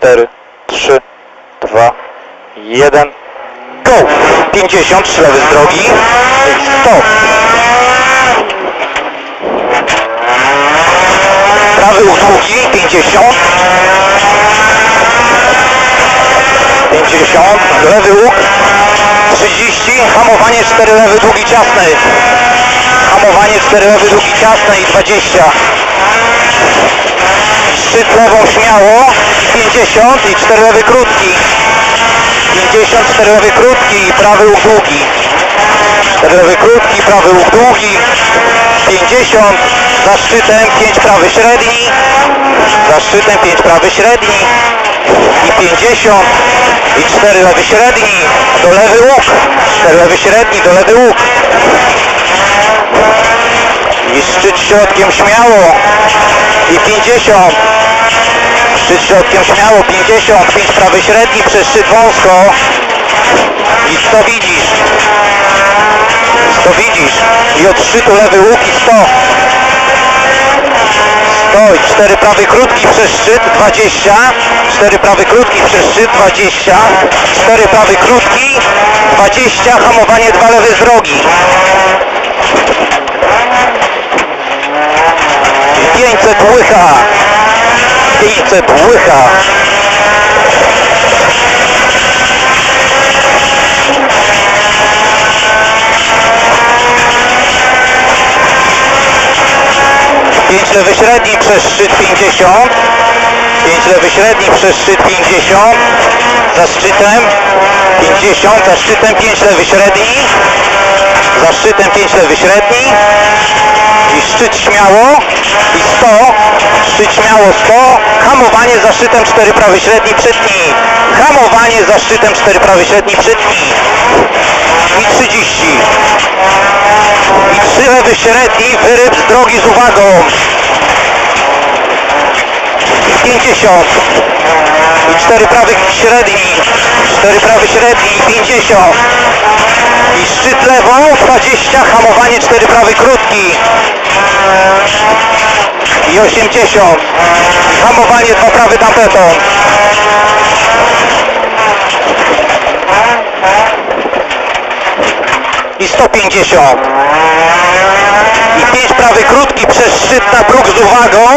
4, 3, 2, 1, go! 50, ślewy z drogi, 100. Prawy u długi, 50. 50, lewy łuk, 30, hamowanie 4 lewy długi ciasny. Hamowanie 4 lewy długi ciasny i 20. Szczyt lewą śmiało, 50 i 4 lewy krótki. 50, 4 lewy krótki i prawy łuk długi. 4 lewy krótki, prawy łuk długi. 50, za szczytem 5 prawy średni. Za szczytem 5 prawy średni. I 50 i 4 lewy średni do lewy łuk. 4 lewy średni do lewy łuk. I szczyt środkiem śmiało. I 50. Szczyt środkiem śmiało. 50. 5 prawy średni przez szczyt wąsko. I 100 widzisz. 100 widzisz. I od szczytu lewy łuk i 100. 100 i 4 prawy krótki przez szczyt 20. 4 prawy krótki przez szczyt 20. 4 prawy krótki 20. Hamowanie 2 lewy z drogi. 500 łycha. 500 łycha. Pięć lewy średni przez szczyt 50. 5 lewy średni przez szczyt 50. Za szczytem 50. Za szczytem 5 lewy średni. Za szczytem 5 lewy średni. I szczyt śmiało. I 100. Szczyt śmiało 100. Hamowanie za szczytem 4 prawy średni przytnij. Hamowanie za szczytem 4 prawy średni przytnij. I 30. I 3 lewy średni. Wyryb z drogi z uwagą. 50 i 4 prawych średni 4 prawy średni i 50 i szczyt lewą 20 hamowanie 4 prawy krótki. I 80 i hamowanie 2 prawy tampeton i 150 i 5 prawy krótki przez szczyt na próg z uwagą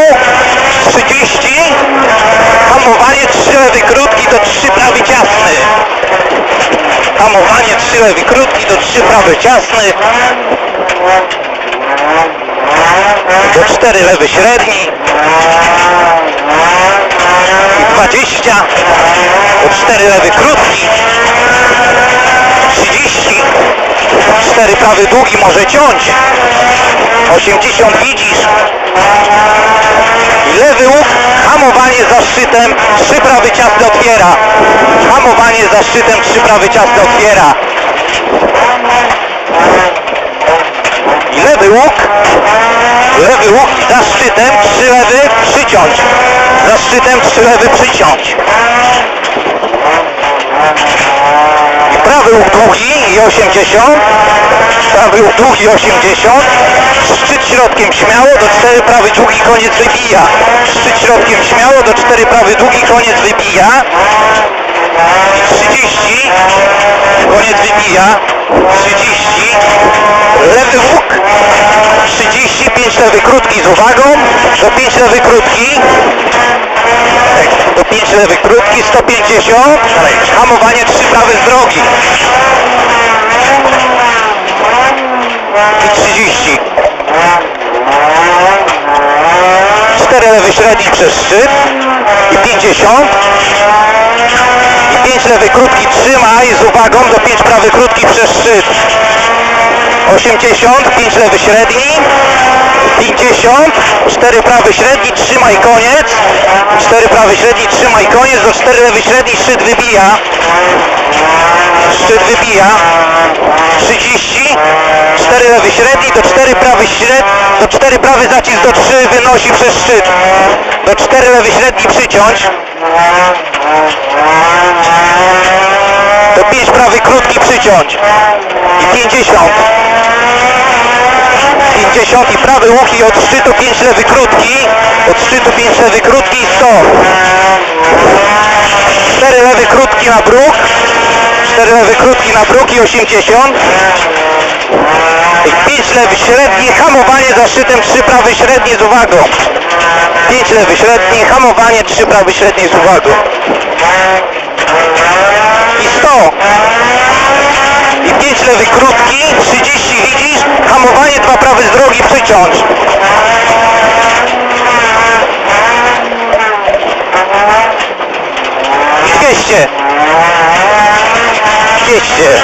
hamowanie 3 lewy krótki do 3 prawy ciasny. Do 4 lewy średni. I 20 do 4 lewy krótki. 30 4 prawy długi może ciąć. 80 widzisz lewy łuk hamowanie za szczytem 3 prawy ciasny otwiera. Hamowanie za szczytem 3 prawy ciasny otwiera. Lewy łuk lewy łuk za szczytem 3 lewy przyciąć. Za szczytem 3 lewy przyciąć. I prawy łuk długi i 80 prawy łuk długi 80 szczyt środkiem śmiało do 4 prawy długi koniec wybija. Szczyt środkiem śmiało do 4 prawy długi koniec wybija. I 30 koniec wybija. 30 lewy łuk. 35 lewy krótki z uwagą. Do 5 lewy krótki. Do 5 lewy krótki 150 hamowanie 3 prawy z drogi i 30 4 lewy średni przez szczyt i 50 i 5 lewy krótki trzymaj z uwagą do 5 prawy krótki przez szczyt. 80 5 lewy średni. 50 4 prawy średni trzymaj koniec. 4 prawy średni trzymaj koniec. Do 4 lewy średni szczyt wybija. Szczyt wybija. 30 4 lewy średni do 4 prawy średni do 4 prawy zacisk do 3 wynosi przez szczyt. Do 4 lewy średni przyciąć. do 5 prawy krótki przyciąć i 50 50 i prawy łuk i od szczytu 5 lewy krótki od szczytu 5 lewy krótki i 100 4 lewy krótki na bruk, 4 lewy krótki na bruk i 80. I 5 lewy średni, hamowanie za szczytem, 3 prawy średni z uwagą. 5 lewy średni, hamowanie, 3 prawy średni z uwagą. I 100. I 5 lewy krótki, 30 widzisz, hamowanie, 2 prawy z drogi, przyciąć. I 200. 200.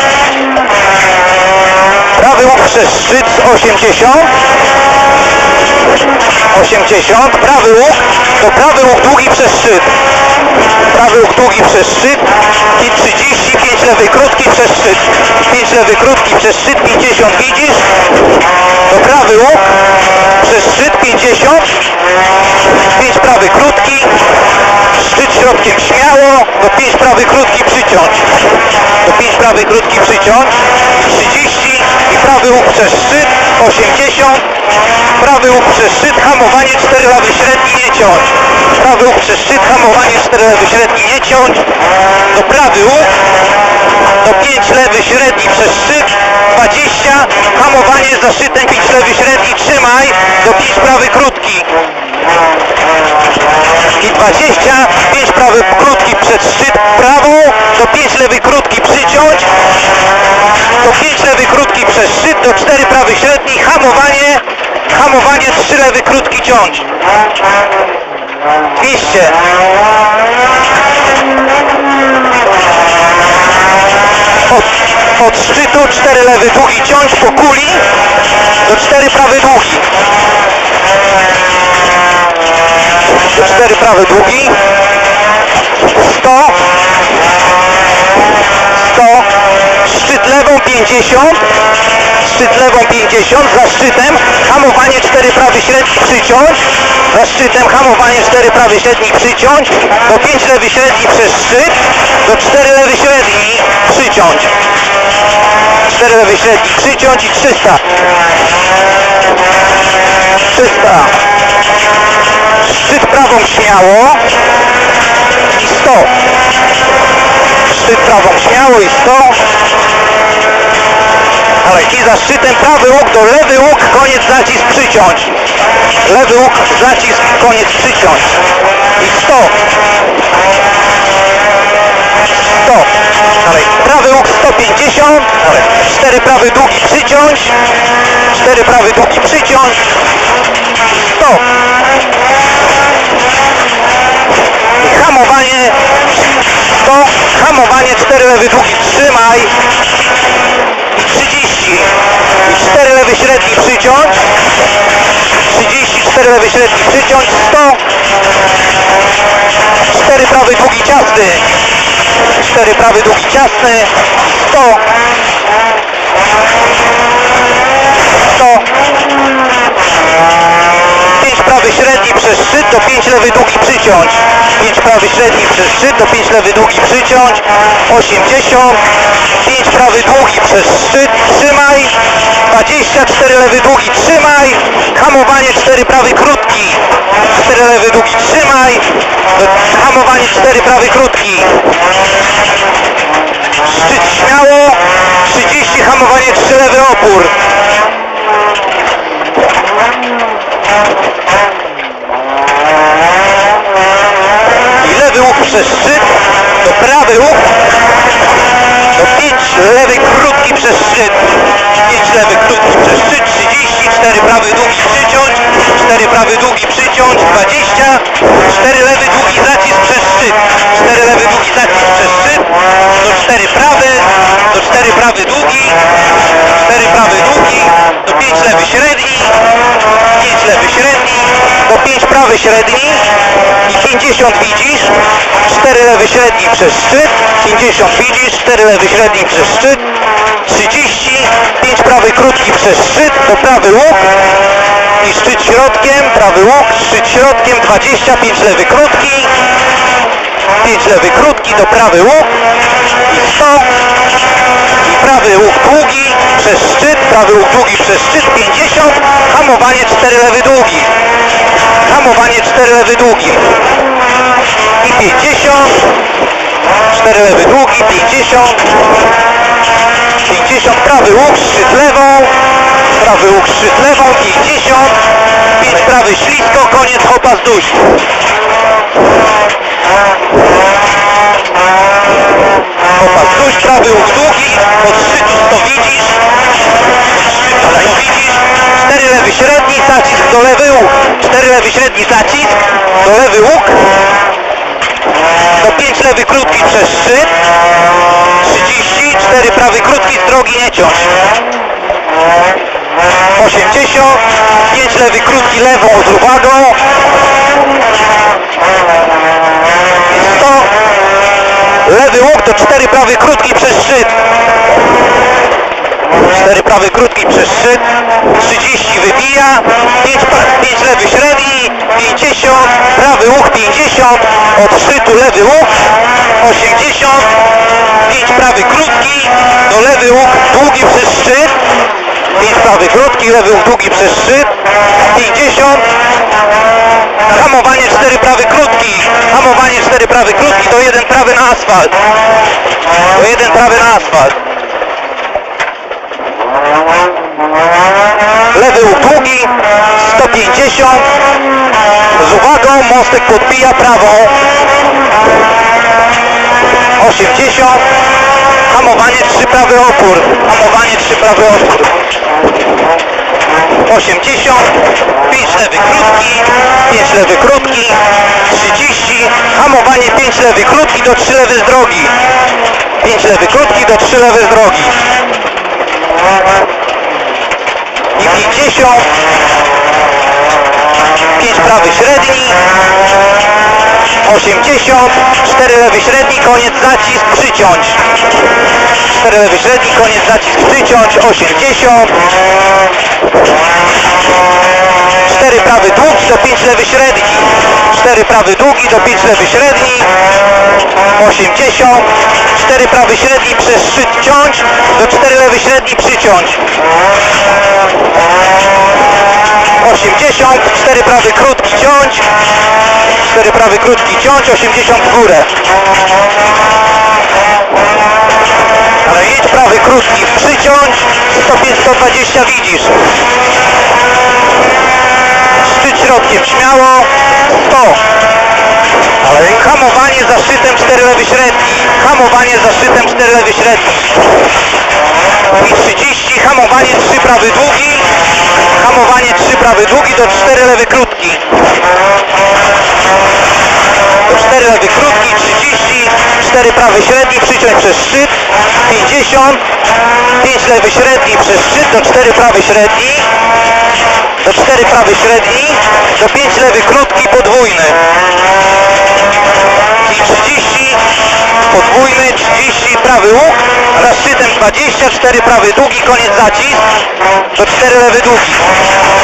Prawy łuk szczyt z 80. 80. Prawy łuk to prawy łuk długi przez szczyt. Prawy łuk długi przez szczyt i 30, 5 lewy krótki przez szczyt. 5 lewy krótki przez szczyt, 50 widzisz? To prawy łuk przez szczyt 50. 5 prawy krótki. Szczyt środkiem śmiało. Do 5 prawy krótki przyciąć. Do 5 prawy krótki przyciąć. 30 i prawy łuk przez szczyt 80. Prawy łuk przez szczyt, hamowanie 4 lewy średni nie ciąć. Prawy łuk przez szczyt, hamowanie 4 lewy średni nie ciąć. Do prawy łuk, do 5 lewy średni przez szczyt, 20, hamowanie za szczytem 5 lewy średni, trzymaj, do 5 prawy krótki. I 20, 5 prawy krótki przed szczyt, prawą, do 5 lewy krótki przyciąć, do 5 lewy krótki przez szczyt, do 4 prawy średni, hamowanie, hamowanie 3 lewy krótki ciąć. 200. Od, od szczytu 4 lewy długi ciąć po kuli, do 4 prawy długi. Do 4 prawy długi. 100. 100. Szczyt lewą 50. Szczyt lewą 50 za szczytem. Hamowanie 4 prawy średni przyciąć. Za szczytem hamowanie 4 prawy średni przyciąć. Do 5 lewy średni przez szczyt. Do 4 lewy średni przyciąć. 4 lewy średni przyciąć i 300. 300. Szczyt prawą śmiało i 100. Szczyt prawą śmiało i 100. Ale i za szczytem prawy łuk do lewy łuk, koniec zacisk przyciąć. Lewy łuk, zacisk, koniec przyciąć. I 100. 100. Dalej, prawy łuk 150. Dalej, 4 prawy długi przyciąć. 4 prawy długi przyciąć. 100. I hamowanie 100. Hamowanie 4 lewy długi trzymaj. I 30. I 4 lewy średni przyciąć. 34 lewy średni przyciąć. 100. 4 prawy długi ciasny. 4 prawy długi ciasny. 100. 100. 5 prawy średni przez szczyt do 5 lewy długi przyciąć. 5 prawy średni przez szczyt do 5 lewy długi przyciąć. 80. 5 prawy długi przez szczyt. Trzymaj. 24 lewy długi trzymaj. Hamowanie 4 prawy krótki. 4 lewy długi trzymaj. Hamowanie 4 prawy krótki. Szczyt śmiało. 30 hamowanie 3 lewy opór. Lewy łuk przez szczyt, to prawy łuk, to 5 lewy krótki przez szczyt, 5 lewy krótki przez szczyt, 30, 4 prawy długi przyciąć, 4 prawy długi przyciąć, 20, 4 lewy długi zacisk przez szczyt, 4 lewy długi zacisk przez szczyt, do 4 prawy, do 4 prawy długi, 4 prawy długi, do 5 lewy średni, 5 lewy średni, do 5 prawy średni i 50 widzisz, 4 lewy średni przez szczyt, 50 widzisz, 4 lewy średni przez szczyt, 30, 5 prawy krótki przez szczyt, do prawy łuk i szczyt środkiem, prawy łuk, szczyt środkiem, 25 lewy krótki, 5 lewy krótki do prawy łuk i 100 i prawy łuk długi przez szczyt, prawy łuk długi przez szczyt 50, hamowanie 4 lewy długi, hamowanie 4 lewy długi i 50 długi, 50. 50, prawy łuk, szczyt lewą. Prawy łuk, szczyt lewą, 50. 5 prawy ślisko, koniec hopa z duś. Hopa z duś, prawy łuk długi, od szczytu to widzisz. To widzisz. 4 lewy średni, zacisk do lewy łuk. 4 lewy średni zacisk, do lewy łuk. Do 5 lewy krótki przez szczyt. 30, 4 prawy krótki z drogi nie ciąć. 80, 5 lewy krótki lewą z uwagą. 100, lewy łuk do 4 prawy krótki przez szczyt. 4 prawy krótki przez szczyt, 30 wybija, 5, 5 lewy średni, 50, prawy łuk 50, od szczytu lewy łuk, 80, 5 prawy krótki, do lewy łuk długi przez szczyt, 5 prawy krótki, lewy łuk długi przez szczyt, 50, hamowanie 4 prawy krótki, hamowanie 4 prawy krótki, do 1 prawy na asfalt, do 1 prawy na asfalt. Lewy długi, 150. Z uwagą, mostek podbija prawą. 80. Hamowanie 3 prawy opór. Hamowanie 3 prawy opór. 80. 5 lewy krótki. 5 lewy krótki. 30. Hamowanie 5 lewy krótki do 3 lewy z drogi. 5 lewy krótki do 3 lewy z drogi i 50 5 prawy średni 80 4 lewy średni, koniec zacisk, przyciąć. 4 lewy średni, koniec zacisk, przyciąć 80 4 prawy długi do 5 lewy średni. 4 prawy długi do 5 lewy średni. 80 4 prawy średni przez szczyt ciąć do 4 lewy średni przyciąć 80 4 prawy krótki ciąć 4 prawy krótki ciąć 80 w górę. Ale jedź prawy krótki przyciąć 105 120 widzisz. Szczyt środkiem śmiało 100 ale hamowanie za szczytem 4 lewy średni hamowanie za szczytem 4 lewy średni. I 30 hamowanie 3 prawy długi hamowanie 3 prawy długi do 4 lewy krótki. Do 4 lewy krótki 30 4 prawy średni przyciąć przez szczyt. 50 5 lewy średni przez szczyt. Do 4 prawy średni. Do 4 prawy średni. Do 5 lewy krótki podwójny. I 30 podwójny 30 prawy łuk za szczytem 24 prawy długi koniec zacisk. Do 4 lewy długi.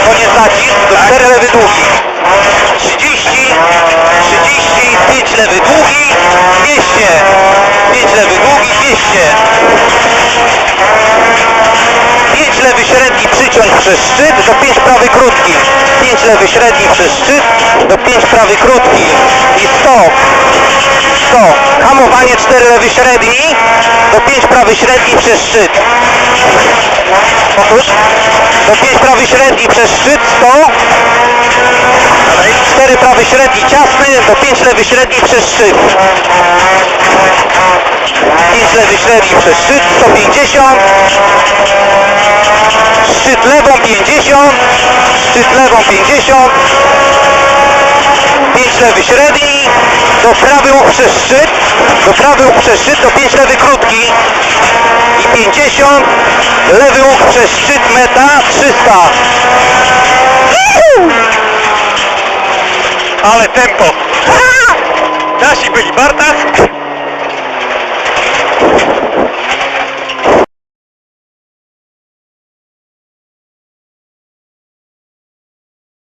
Koniec zacisk do 4 lewy długi. 30 30 5 lewy długi 200 5 lewy długi 200 5 lewy średni przyciąć przez szczyt do 5 prawy krótki. 5 lewy średni przez szczyt do 5 prawy krótki. I stop hamowanie 4 lewy średni. Do 5 prawy średni przez szczyt. Otóż do 5 prawy średni przez szczyt. 100 4 prawy średni ciasny do 5 lewy średni przez szczyt. 5 lewy średni przez szczyt 150 szczyt lewą 50 szczyt lewą 50 Krzewicz. Ready do prawy łuk przez szczyt. Do prawy łuk przez szczyt, do 5 lewy krótki. I 50. Lewy łuk przez szczyt, meta 300. Ale tempo. Nasi byli Bartas.